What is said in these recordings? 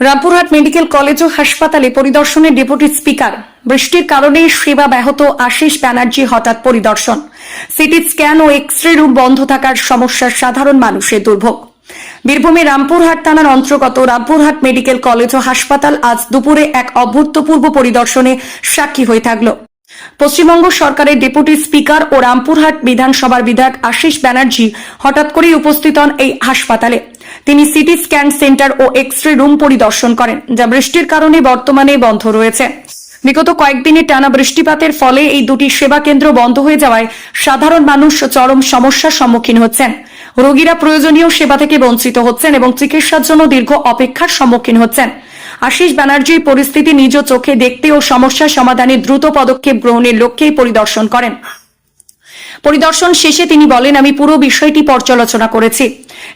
Rampurhat medical college ও হাসপাতালে পরিদর্শনে deputy speaker. বৃষ্টির কারণে সেবা ব্যাহত আশিস ব্যানার্জি হঠাৎ পরিদর্শন। সিটি স্ক্যান ও এক্স রে রুম বন্ধ থাকার সমস্যার সাধারণ মানুষের দুর্ভোগ। বীরভূমে রামপুরহাট থানার অন্তর্গত রামপুরহাট মেডিকেল কলেজ ও হাসপাতাল আজ দুপুরে এক অভূতপূর্ব পরিদর্শনে সাক্ষী হয়ে থাকল। পশ্চিমবঙ্গ সরকারের ডেপুটি স্পিকার ও রামপুরহাট বিধানসভার বিধায়ক আশিস ব্যানার্জি হঠাৎ করেই উপস্থিত হন এই হাসপাতালে। তিনি সিটি স্ক্যান সেন্টার ও এক্স রে রুম পরিদর্শন করেন, যা বৃষ্টির কারণে বর্তমানে বন্ধ রয়েছে। বিগত কয়েকদিনের টানা বৃষ্টিপাতের ফলে এই দুটি সেবা কেন্দ্র বন্ধ হয়ে যাওয়ায় সাধারণ মানুষ চরম সমস্যার সম্মুখীন হচ্ছেন। রোগীরা প্রয়োজনীয় সেবা থেকে বঞ্চিত হচ্ছেন এবং চিকিৎসার জন্য দীর্ঘ অপেক্ষার সম্মুখীন হচ্ছেন। আশিস ব্যানার্জি পরিস্থিতি নিজ চোখে দেখতে ও সমস্যা সমাধানে দ্রুত পদক্ষেপ গ্রহণের লক্ষ্যেই পরিদর্শন করেন। পরিদর্শন শেষে তিনি বলেন, আমি পুরো বিষয়টি পর্যালোচনা করেছি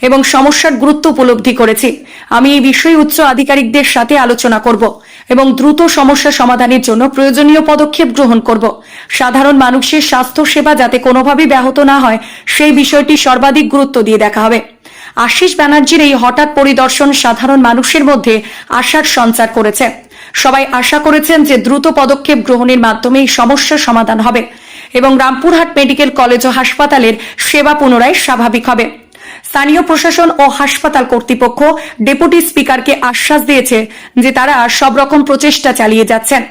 এবং সমস্যার গুরুত্ব উপলব্ধি করেছি। আমি এই বিষয়ে উচ্চ আধিকারিকদের সাথে আলোচনা করব এবং দ্রুত সমস্যা সমাধানের জন্য প্রয়োজনীয় পদক্ষেপ গ্রহণ করব। সাধারণ মানুষের স্বাস্থ্য সেবা যাতে কোনোভাবেই ব্যাহত না হয়, সেই বিষয়টি সর্বাধিক গুরুত্ব দিয়ে দেখা হবে। আশিস ব্যানার্জির এই হঠাৎ পরিদর্শন সাধারণ মানুষের মধ্যে আশার সঞ্চার করেছে। সবাই আশা করেছেন যে দ্রুত পদক্ষেপ গ্রহণের মাধ্যমে এই সমস্যার সমাধান হবে। এবং রামপুরহাট মেডিকেল কলেজ ও হাসপাতালের সেবা পুনরায় স্বাভাবিক হবে। স্থানীয় প্রশাসন ও হাসপাতাল কর্তৃপক্ষ ডেপুটি স্পিকারকে আশ্বাস দিয়েছে যে তারা সব রকম প্রচেষ্টা চালিয়ে যাচ্ছেন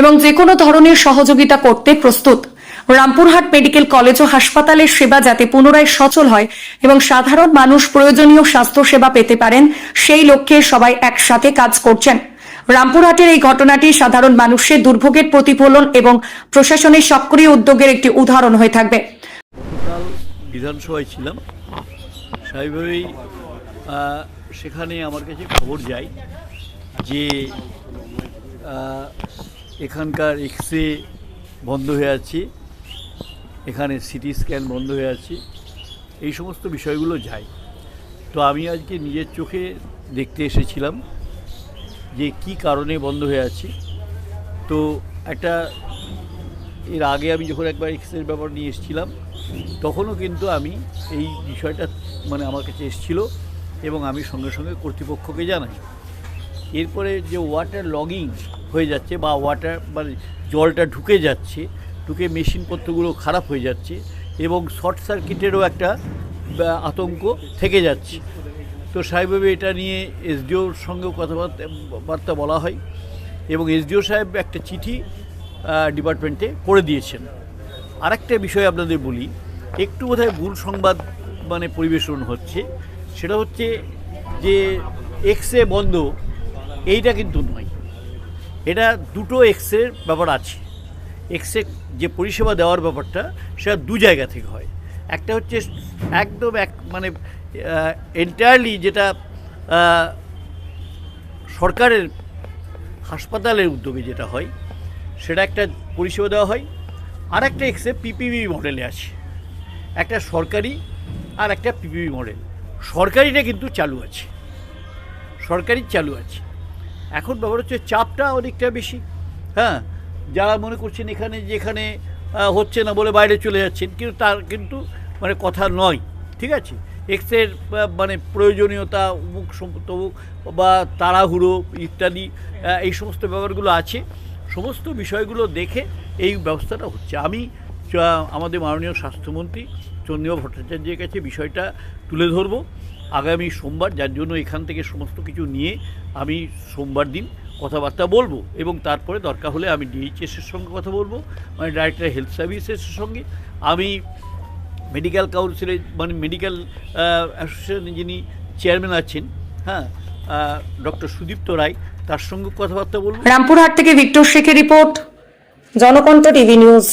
এবং যে কোনো ধরনের সহযোগিতা করতে প্রস্তুত। রামপুরহাট মেডিকেল কলেজ ও হাসপাতালের সেবা যাতে পুনরায় সচল হয় এবং সাধারণ মানুষ প্রয়োজনীয় স্বাস্থ্য সেবা পেতে পারেন, সেই লক্ষ্যে সবাই একসাথে কাজ করছেন। রামপুরহাটের এই ঘটনাটি সাধারণ মানুষের দুর্ভোগের প্রতিফলন এবং প্রশাসনের সক্রিয় উদ্যোগের একটি উদাহরণ হয়ে থাকবে। বিধানসভায় ছিলাম। স্বাভাবিকভাবেই সেখানে আমার কাছে খবর যায় যে এখানকার এক্স রে বন্ধ হয়ে আছে, এখানে সিটি স্ক্যান বন্ধ হয়ে আছে, এই সমস্ত বিষয়গুলো যায়। তো আমি আজকে নিজের চোখে দেখতে এসেছিলাম। যে কি কারণে বন্ধ হয়ে আছে। তো একটা, এর আগে আমি যখন একবার এক্সের ব্যাপার নিয়ে এসেছিলাম, তখনও কিন্তু আমি এই বিষয়টা মানে আমার কাছে এসেছিল এবং আমি সঙ্গে সঙ্গে কর্তৃপক্ষকে জানাই। এরপরে যে ওয়াটার লগিং হয়ে যাচ্ছে বা ওয়াটার মানে জলটা ঢুকে যাচ্ছে, ঢুকে মেশিনপত্রগুলো খারাপ হয়ে যাচ্ছে এবং শর্ট সার্কিটেরও একটা আতঙ্ক থেকে যাচ্ছে। তো সাহেবভাবে এটা নিয়ে এসডিওর সঙ্গেও কথাবার্তা, বার্তা বলা হয় এবং এসডিও সাহেব একটা চিঠি ডিপার্টমেন্টে করে দিয়েছেন। আরেকটা বিষয় আপনাদের বলি, একটু বোধহয় ভুল সংবাদ মানে পরিবেশন হচ্ছে, সেটা হচ্ছে যে এক্সরে বন্ধ, এইটা কিন্তু নয়। এটা দুটো এক্সরের ব্যাপার আছে। এক্সরে যে পরিষেবা দেওয়ার ব্যাপারটা, সেটা দু জায়গা থেকে হয়। একটা হচ্ছে একদম এক মানে এন্টায়ারলি যেটা সরকারের হাসপাতালের উদ্যোগে যেটা হয়, সেটা একটা পরিষেবা দেওয়া হয়, আর একটা এক্সে পিপিবি মডেলে আছে। একটা সরকারি আর একটা পিপিবি মডেল সরকারিটা কিন্তু চালু আছে। সরকারি চালু আছে। এখন ব্যাপার হচ্ছে চাপটা অনেকটা বেশি। হ্যাঁ যারা মনে করছেন এখানে, যেখানে হচ্ছে না বলে বাইরে চলে যাচ্ছেন, কিন্তু তার কিন্তু মানে কথা নয়। ঠিক আছে? এক্সের মানে প্রয়োজনীয়তা উমুক তমুক, বা তাড়াহুড়ো ইত্যাদি এই সমস্ত ব্যাপারগুলো আছে। সমস্ত বিষয়গুলো দেখে এই ব্যবস্থাটা হচ্ছে। আমি আমাদের মাননীয় স্বাস্থ্যমন্ত্রী চন্দ্রীয় ভট্টাচার্যের কাছে বিষয়টা তুলে ধরবো। আগামী সোমবার, যার জন্য এখান থেকে সমস্ত কিছু নিয়ে আমি সোমবার দিন কথাবার্তা বলব এবং তারপরে দরকার হলে আমি ডিএইচএসের সঙ্গে কথা বলব মানে ডাইরেক্টর হেলথ সার্ভিসেসের সঙ্গে। আমি মেডিকেল কাউন্সিলের মানে মেডিকেল অ্যাসোসিয়েশন যিনি চেয়ারম্যান আছেন হ্যাঁ ডক্টর সুদীপ্ত রায়, তার সঙ্গে কথাবার্তা বলব রামপুরহাট থেকে ভিক্টর শেখের রিপোর্ট, জনকণ্ঠ টিভি নিউজ।